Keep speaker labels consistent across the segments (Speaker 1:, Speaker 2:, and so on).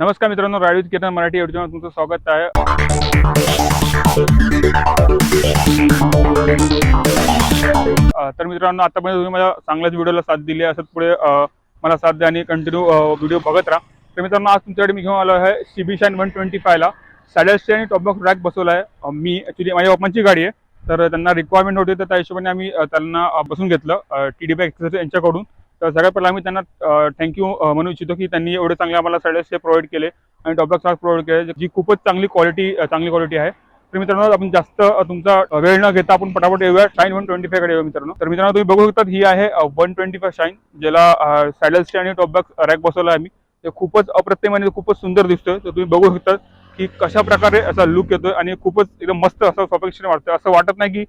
Speaker 1: नमस्कार मित्रांनो राडीत किरण मराठी युट्यूब तुमचं स्वागत आहे. तर मित्रांनो आतापर्यंत तुम्ही मला चांगल्याच व्हिडिओला साथ दिली असं असंच पुढे मला साथ द्या आणि कंटिन्यू व्हिडिओ बघत राहा. तर मित्रांनो आज तुमच्याकडे मी घेऊन आलो आहे सीबी शाईन वन ट्वेंटी फायला सॅडल्सचे आणि टॉपबॉक्स रॅक बसवला आहे. मी ॲक्च्युली माझ्या पप्पांची गाडी आहे. तर त्यांना रिक्वायरमेंट होती तर त्या हिशोबाने आम्ही त्यांना बसून घेतलं टी डी बॅग यांच्याकडून. तर सगळ्यात पहिला आम्ही त्यांना थँक्यू म्हणू इच्छितो की त्यांनी एवढे चांगले आम्हाला सॅडल्सचे प्रोव्हाइड केले आणि टॉप बॉक्स प्रोव्हाइड केले जी खूपच चांगली क्वालिटी चांगली क्वालिटी आहे. तर मित्रांनो आपण जास्त तुमचा वेळ न घेता आपण पटापट येऊया. शाईन वन ट्वेंटी फायकडे येऊ मित्रांनो. तर मित्रांनो तुम्ही बघू शकता ही आहे वन ट्वेंटी फाय शाईन ज्याला सॅडल्सचे आणि टॉपबॅक्स रॅक बसवला आहे आम्ही. ते खूपच अप्रतिम आणि खूपच सुंदर दिसतोय. तर तुम्ही बघू शकता की कशा प्रकारे असा लुक येतोय आणि खूपच एकदम मस्त असं सफेक्शन वाटतं असं वाटत नाही की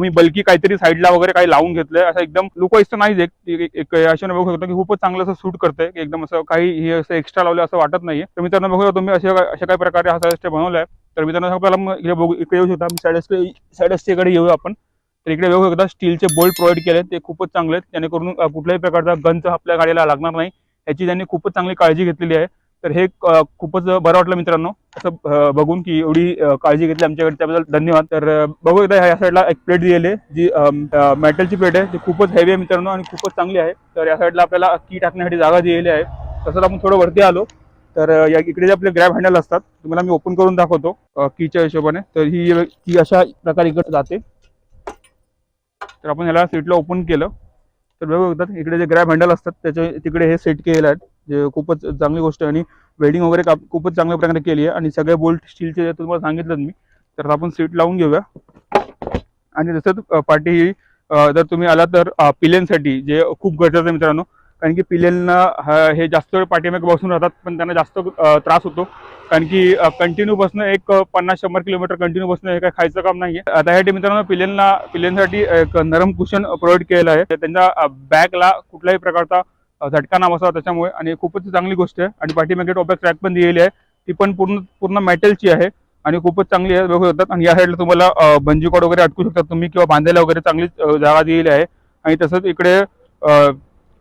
Speaker 1: मी बल्की काहीतरी साईडला वगैरे काही लावून घेतलंय. असं एकदम लुक तर नाहीच एक एक- अशा बघू शकतो की खूपच चांगलं असं सूट करते एकदम असं काही हे असं एक्स्ट्रा लावलं असं वाटत नाहीये. तर मित्रांनो बघू शकता तुम्ही अशा अशा काही प्रकारे हा साईड बनवलाय. तर मित्रांनो आपल्याला इकडे बघू इकडे येऊ शकता. आम्ही साईड साईड इकडे येऊ आपण. तर इकडे बघू शकता स्टीलचे बोल्ट प्रोव्हाइड केले ते खूपच चांगले आहेत. जेणेकरून कुठल्याही प्रकारचा गंज आपल्या गाडीला लागणार नाही. याची त्यांनी खूपच चांगली काळजी घेतलेली आहे. तर हे खूपच बरं वाटलं मित्रांनो. असं बघून की एवढी काळजी घेतली आमच्याकडे. त्याबद्दल धन्यवाद. तर बघू एकदा ह्या साईडला एक प्लेट दिलेली आहे जी मेटलची प्लेट आहे. ती खूपच हेवी आहे मित्रांनो आणि खूपच चांगली आहे. तर या साईडला आपल्याला की टाकण्यासाठी जागा दिलेली आहे. तसंच आपण थोडं वरती आलो. तर या इकडे जे आपले ग्रॅब हँडल असतात तुम्हाला मी ओपन करून दाखवतो कीच्या हिशोबाने. तर ही की अशा प्रकारे इकडे जाते. तर आपण ह्याला सीटला ओपन केलं. तर बघू शकतात इकडे जे ग्रॅब हँडल असतात त्याचे तिकडे हे सेट केलेलं आहे जे खूपच चांगली गोष्ट आहे. आणि वेल्डिंग वगैरे का खूपच चांगल्या प्रकारे केली आहे. आणि सगळे बोल्ट स्टीलचे तुम्हाला सांगितलं मी. तर आपण सीट लावून घेऊया. आणि तसंच पाठी ही जर तुम्ही आला तर अ, पिलेंसाठी जे खूप गरजेचं आहे मित्रांनो कारण की पिलेंना हे जास्त वेळ पाठीमागे बसून राहतात पण त्यांना जास्त त्रास होतो. कारण की कंटिन्यू बसणं एक पन्नास शंभर किलोमीटर कंटिन्यू बसणं हे काय खायचं काम नाहीये. आता त्यासाठी मित्रांनो पिलेंना पिलेंसाठी एक नरम कुशन प्रोव्हाइड केलेलं आहे. त्यांच्या बॅगला कुठल्याही प्रकारचा झटका ना बसावा त्याच्यामुळे. आणि खूपच चांगली गोष्ट आहे. आणि पाठीमागे टॉपॅक ट्रॅक पण दिलेली आहे. ती पण पूर्ण पूर्ण मेटलची आहे. आणि खूपच चांगली आहे बघू शकतात. आणि या साईडला तुम्हाला बंजीकॉड बंजी कॉड वगैरे अटकू शकतात तुम्ही किंवा बांधायला वगैरे चांगली जागा दिलेली आहे. आणि तसंच इकडे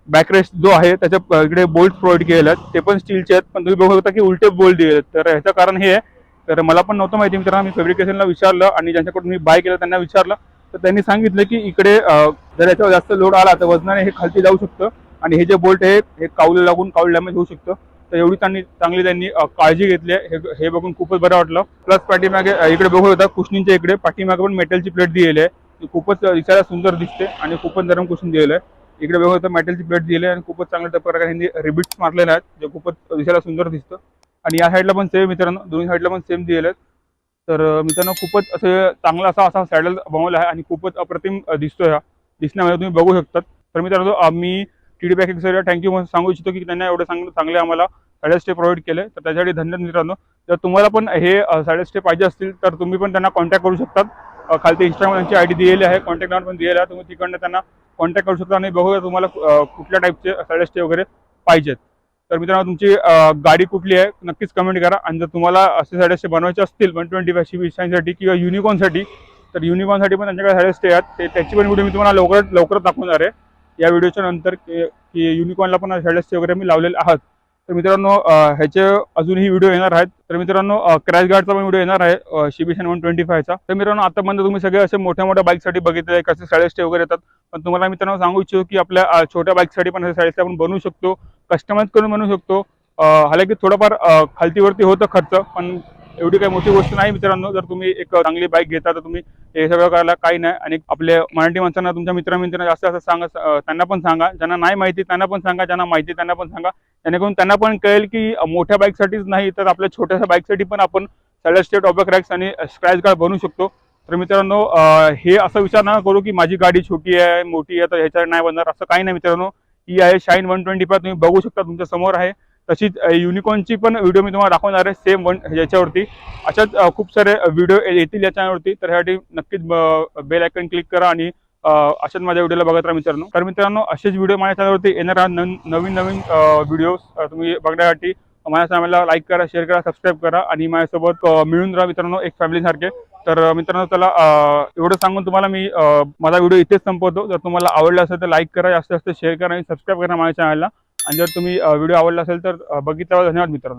Speaker 1: बॅकरेस्ट जो आहे त्याच्या इकडे बोल्ट प्रोव्हाइड केलेले. आहेत ते पण स्टीलचे आहेत. पण तुम्ही बघू शकता की उलटे बोल्ट दिले आहेत. तर ह्याचं कारण हे आहे. तर मला पण नव्हतं माहिती मित्रांनो मी फेब्रिकेशनला विचारलं आणि ज्यांच्याकडून मी बाय केलं त्यांना विचारलं. तर त्यांनी सांगितलं की इकडे जर याच्यावर जास्त लोड आला तर वजनाने हे खालती जाऊ शकतं. आणि हे जे बोल्ट आहे हे काऊल लागून काऊल डॅमेज होऊ शकतं. तर एवढी त्यांनी चांगली त्यांनी काळजी घेतली आहे. हे- हे बघून खूपच बरं वाटलं. प्लस पाठीमागे इकडे बघू होता कुशनींच्या इकडे पाठीमागे पण मेटलची प्लेट दिलेली आहे. ती खूपच दिसायला सुंदर दिसते आणि खूपच नरम कुशन दिलेलं आहे. इकडे बघू होतं मेटलची प्लेट दिली आहे आणि खूपच चांगल्या प्रकारे यांनी रिबिट्स मारलेले आहेत जे खूपच दिसायला सुंदर दिसतं. आणि या साईडला पण सेम मित्रांनो दोन्ही साईडला पण सेम दिलेले आहेत. तर मित्रांनो खूपच असं चांगला असा असा सॅडल बनवला आहे आणि खूपच अप्रतिम दिसतोय हा. दिसण्यामध्ये तुम्ही बघू शकतात. तर मित्रांनो आम्ही टी डी बॅक सरला थँक्यू म्हणून सांगू इच्छितो की त्यांना एवढे चांगलं चांगले आम्हाला साडे स्टे प्रोव्हाइड केले. तर त्यासाठी धन्यवाद मित्रांनो. जर तुम्हाला पण हे साडे स्टे पाहिजे असतील तर तुम्ही पण त्यांना कॉन्टॅक्ट करू शकतात. खालती इंस्टाग्राम त्यांची आय डी दिलेली आहे कॉन्टॅक्ट नंबर पण दिलेला आहे. तुम्ही तिकडनं त्यांना कॉन्टॅक्ट करू शकता आणि बघूया तुम्हाला कुठल्या टाईपचे साडे वगैरे पाहिजेत. तर मित्रांनो तुमची गाडी कुठली आहे नक्कीच कमेंट करा. आणि जर तुम्हाला असे साडे बनवायचे असतील वन ट्वेंटी फाय सी साठी किंवा युनिकॉनसाठी तर युनिकॉनसाठी पण त्यांच्याकडे साडे आहेत. ते त्याची पण व्हिडिओ मी तुम्हाला लवकरात लवकरच दाखवणार आहे. या व्हिडिओच्या नंतर की युनिकॉनला पण साडे वगैरे मी लावलेले आहात. तर मित्रांनो ह्याचे अजूनही व्हिडिओ येणार आहेत. तर मित्रांनो क्रॅश गार्डचा पण व्हिडिओ येणार आहे शिबिशन वन ट्वेंटी फायचा तर मित्रांनो आतापर्यंत तुम्ही सगळे असे मोठ्या मोठ्या बाईकसाठी बघितले कसे साडेस्टे वगैरे येतात. पण तुम्हाला मित्रांनो सांगू इच्छितो की आपल्या छोट्या बाईकसाठी पण असे आपण बनवू शकतो. कस्टमाइज करून बनवू शकतो. हालाकी थोडंफार खालतीवरती होतं खर्च पण एवढी काही मोठी गोष्ट नाही मित्रांनो. जर तुम्ही एक चांगली बाईक घेता तर तुम्ही हे सगळं करायला काही नाही. आणि आपल्या मराठी माणसांना तुमच्या मित्रमित्रांना जास्त जास्त सांगा त्यांना पण सांगा. ज्यांना नाही माहिती त्यांना पण सांगा. ज्यांना माहिती त्यांना पण सांगा. जेणेकरून त्यांना पण कळेल की मोठ्या बाईकसाठीच नाही तर आपल्या छोट्याशा बाईकसाठी पण आपण सॅलर स्टेट ऑबॅक रॅक्स आणि स्क्रॅच गार्ड बनवू शकतो. तर मित्रांनो हे असं विचार ना करू की माझी गाडी छोटी आहे मोठी आहे तर ह्याच्यावर नाही बनणार. असं काही नाही मित्रांनो. ही आहे शाईन वन ट्वेंटी फाय तुम्ही बघू शकता तुमच्यासमोर आहे. तशीच युनिकॉनची पण व्हिडिओ मी तुम्हाला दाखवणार आहे सेम वन याच्यावरती अशाच खूप सारे व्हिडिओ येतील या चॅनलवरती तर ह्यासाठी नक्कीच बेल आयकन क्लिक करा आणि अशाच माझ्या व्हिडिओला बघत राहा मित्रांनो. तर मित्रांनो असेच व्हिडिओ माझ्या चॅनलवरती येणार आहे नवीन नवीन व्हिडिओ तुम्ही बघण्यासाठी माझ्या चॅनलला लाईक करा शेअर करा सबस्क्राईब करा आणि माझ्यासोबत मिळून राहा मित्रांनो एक फॅमिलीसारखे तर मित्रांनो चला एवढं सांगून तुम्हाला मी माझा व्हिडिओ इथेच संपवतो. जर तुम्हाला आवडला असेल तर लाईक करा जास्त जास्त शेअर करा आणि सबस्क्राईब करा माझ्या चॅनलला आणि जर तुम्ही व्हिडिओ आवडला असेल तर बघितल्यावर धन्यवाद मित्रांनो.